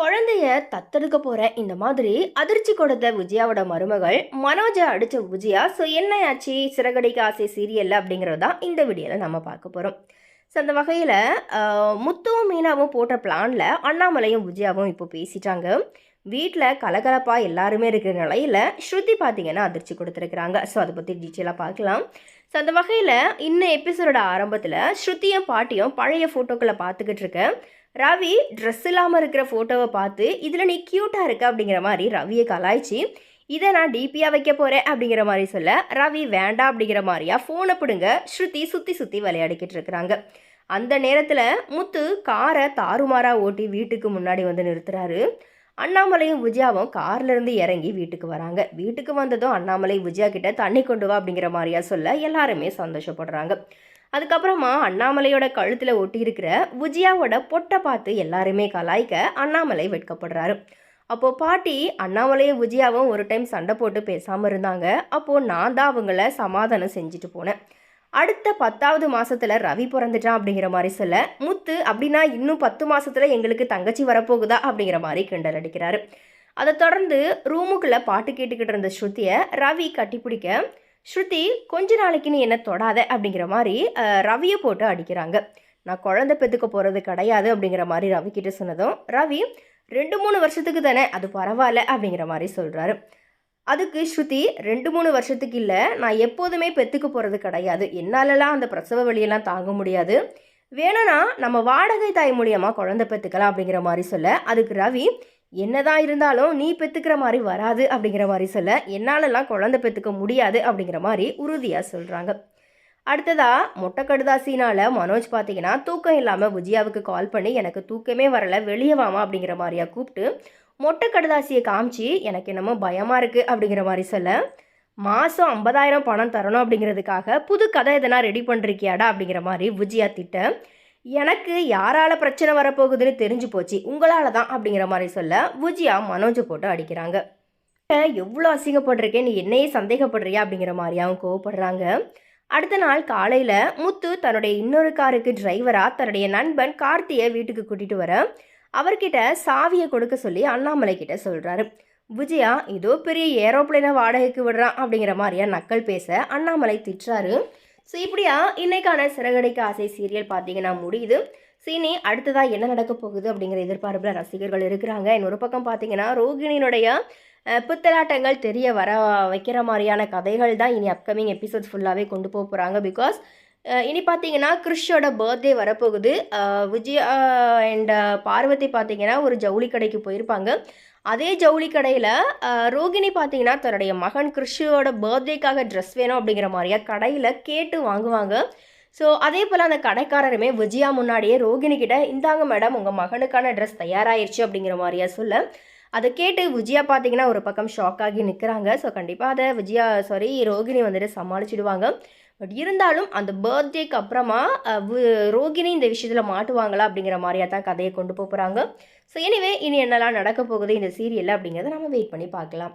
குழந்தைய தத்தெடுக்க போற இந்த மாதிரி அதிர்ச்சி கொடுத்த விஜயாவோட மருமகள் மனோஜை அடிச்ச விஜயா ஸோ என்ன ஆச்சு சிறகடிக்க ஆசை சீரியல் அப்படிங்கிறது தான் இந்த வீடியோவில் நம்ம பார்க்க போகிறோம் ஸோ அந்த வகையில் முத்துவும் மீனாவும் போட்ட பிளானில் அண்ணாமலையும் விஜயாவும் இப்போ பேசிட்டாங்க. வீட்டில் கலகலப்பாக எல்லாருமே இருக்கிற நிலையில் ஸ்ருதி பார்த்தீங்கன்னா அதிர்ச்சி கொடுத்துருக்குறாங்க. ஸோ அதை பற்றி டீட்டெயிலாக பார்க்கலாம். ஸோ அந்த வகையில் இன்னும் எபிசோடோட ஆரம்பத்தில் ஸ்ருதியும் பாட்டியும் பழைய ஃபோட்டோக்களை பார்த்துக்கிட்டு இருக்கேன் ரவி ட்ரெஸ் இல்லாமல் இருக்கிற ஃபோட்டோவை பார்த்து இதில் நீ க்யூட்டாக இருக்க அப்படிங்கிற மாதிரி ரவியை கலாய்ச்சி இதை நான் டிபியாக வைக்க போகிறேன் அப்படிங்கிற மாதிரி சொல்ல ரவி வேண்டாம் அப்படிங்கிற மாதிரியா ஃபோனை பிடுங்க ஸ்ருதி சுற்றி சுற்றி விளையாடிக்கிட்டு இருக்கிறாங்க. அந்த நேரத்தில் முத்து காரை தாறுமாறாக ஓட்டி வீட்டுக்கு முன்னாடி வந்து நிறுத்துறாரு. அண்ணாமலையும் விஜயாவும் கார்லேருந்து இறங்கி வீட்டுக்கு வராங்க. வீட்டுக்கு வந்ததும் அண்ணாமலை விஜயா கிட்ட தண்ணி கொண்டு வா அப்படிங்கிற மாதிரியா சொல்ல எல்லாருமே சந்தோஷப்படுறாங்க. அதுக்கப்புறமா அண்ணாமலையோட கழுத்தில் ஒட்டியிருக்கிற விஜயாவோட பொட்டை பார்த்து எல்லாருமே கலாய்க்க அண்ணாமலை வெட்கப்படுறாரு. அப்போது பாட்டி அண்ணாமலையும் விஜயாவும் ஒரு டைம் சண்டை போட்டு பேசாமல் இருந்தாங்க. அப்போது நான் தான் அவங்கள சமாதானம் செஞ்சுட்டு போனேன். அடுத்த பத்தாவது மாதத்தில் ரவி பிறந்துட்டான் அப்படிங்கிற மாதிரி சொல்ல முத்து அப்படின்னா இன்னும் பத்து மாதத்தில் எங்களுக்கு தங்கச்சி வரப்போகுதா? அப்படிங்கிற மாதிரி கிண்டல் அடிக்கிறாரு. அதை தொடர்ந்து ரூமுக்குள்ளே பாட்டு கேட்டுக்கிட்டு இருந்த ஸ்ருதியை ரவி கட்டிப்பிடிக்க ஸ்ருதி கொஞ்ச நாளைக்கு நீ என்ன தொடாத அப்படிங்கிற மாதிரி ரவியை போட்டு அடிக்கிறாங்க. நான் குழந்தை பெற்றுக்க போகிறது கிடையாது அப்படிங்கிற மாதிரி ரவி கிட்ட சொன்னதும் ரவி ரெண்டு மூணு வருஷத்துக்கு தானே அது பரவாயில்ல அப்படிங்கிற மாதிரி சொல்கிறாரு அதுக்கு ஸ்ருதி ரெண்டு மூணு வருஷத்துக்கு இல்லை நான் எப்போதுமே பெற்றுக்க போகிறது கிடையாது. என்னாலலாம் அந்த பிரசவ வழியெல்லாம் தாங்க முடியாது. வேணும்னா நம்ம வாடகை தாய் மூலியமாக குழந்தை பெற்றுக்கலாம் அப்படிங்கிற மாதிரி சொல்ல அதுக்கு ரவி என்னதான் இருந்தாலும் நீ பெற்றுக்கிற மாதிரி வராது அப்படிங்கிற மாதிரி சொல்ல என்னாலலாம் குழந்தை பெற்றுக்க முடியாது அப்படிங்கிற மாதிரி உறுதியாக சொல்கிறாங்க அடுத்ததா மொட்டை கடுதாசினால் மனோஜ் பார்த்தீங்கன்னா தூக்கம் இல்லாமல் விஜயாவுக்கு கால் பண்ணி எனக்கு தூக்கமே வரலை வெளியே வாமா அப்படிங்கிற மாதிரியா கூப்பிட்டு மொட்டை கடுதாசியை காமிச்சு எனக்கு என்னமோ பயமாக இருக்குது அப்படிங்கிற மாதிரி சொல்ல மாதம் ஐம்பதாயிரம் பணம் தரணும் அப்படிங்கிறதுக்காக புது கதை எதனா ரெடி பண்ணிருக்கியாடா அப்படிங்கிற மாதிரி விஜயா திட்ட எனக்கு யாரால பிரச்சனை வரப்போகுதுன்னு தெரிஞ்சு போச்சு. உங்களால தான் அப்படிங்கிற மாதிரி சொல்ல விஜயா மனோஜை போட்டு அடிக்கிறாங்க. எவ்வளோ அசிங்கப்படுறீங்க நீ என்னையே சந்தேகப்படுறியா? அப்படிங்கிற மாதிரியாவும் கோவப்படுறாங்க. அடுத்த நாள் காலையில் முத்து தன்னுடைய இன்னொரு காருக்கு டிரைவராக தன்னுடைய நண்பன் கார்த்தியை வீட்டுக்கு கூட்டிகிட்டு வர அவர்கிட்ட சாவியை கொடுக்க சொல்லி அண்ணாமலை கிட்ட சொல்கிறாரு விஜயா ஏதோ பெரிய ஏரோப்ளைனை வாடகைக்கு விடுறான் அப்படிங்கிற மாதிரியா நக்கல் பேச அண்ணாமலை திட்டுறாரு. ஸோ இப்படியா இன்றைக்கான சிறகடிக்க ஆசை சீரியல் பார்த்தீங்கன்னா முடியுது. சீனி அடுத்ததாக என்ன நடக்க போகுது அப்படிங்கிற எதிர்பார்ப்பில் ரசிகர்கள் இருக்கிறாங்க. இன்னொரு பக்கம் பார்த்தீங்கன்னா ரோகிணியினுடைய புத்தலாட்டங்கள் தெரிய வர வைக்கிற மாதிரியான கதைகள் தான் இனி அப்கமிங் எபிசோட்ஸ் ஃபுல்லாகவே கொண்டு போக போகிறாங்க பிகாஸ் இனி பார்த்தீங்கன்னா கிறிஷோட பர்த்டே வரப்போகுது. விஜயா அண்ட் பார்வதி பார்த்தீங்கன்னா ஒரு ஜவுளி கடைக்கு போயிருப்பாங்க. அதே ஜவுளி கடையில் ரோகிணி பார்த்தீங்கன்னா தன்னுடைய மகன் கிறிஷோட பர்த்டேக்காக ட்ரெஸ் வேணும் அப்படிங்கிற மாதிரியா கடையில் கேட்டு வாங்குவாங்க. ஸோ அதே போல் அந்த கடைக்காரருமே விஜயா முன்னாடியே ரோகிணி கிட்ட இந்தாங்க மேடம் உங்கள் மகனுக்கான ட்ரெஸ் தயாராகிருச்சு அப்படிங்கிற மாதிரியா சொல்ல அதை கேட்டு விஜயா பார்த்தீங்கன்னா ஒரு பக்கம் ஷாக் ஆகி நிற்கிறாங்க ஸோ கண்டிப்பாக அதை விஜயா சாரி ரோகிணி வந்துட்டு சமாளிச்சிடுவாங்க. பட் இருந்தாலும் அந்த பர்த்டேக்கு அப்புறமா ரோகிணி இந்த விஷயத்தில் மாட்டுவாங்களா அப்படிங்கிற மாதிரியா தான் கதையை கொண்டு போகிறாங்க ஸோ எனிவே இனி என்னெல்லாம் நடக்க போகுது இந்த சீரியலில் அப்படிங்கிறத நம்ம வெயிட் பண்ணி பார்க்கலாம்.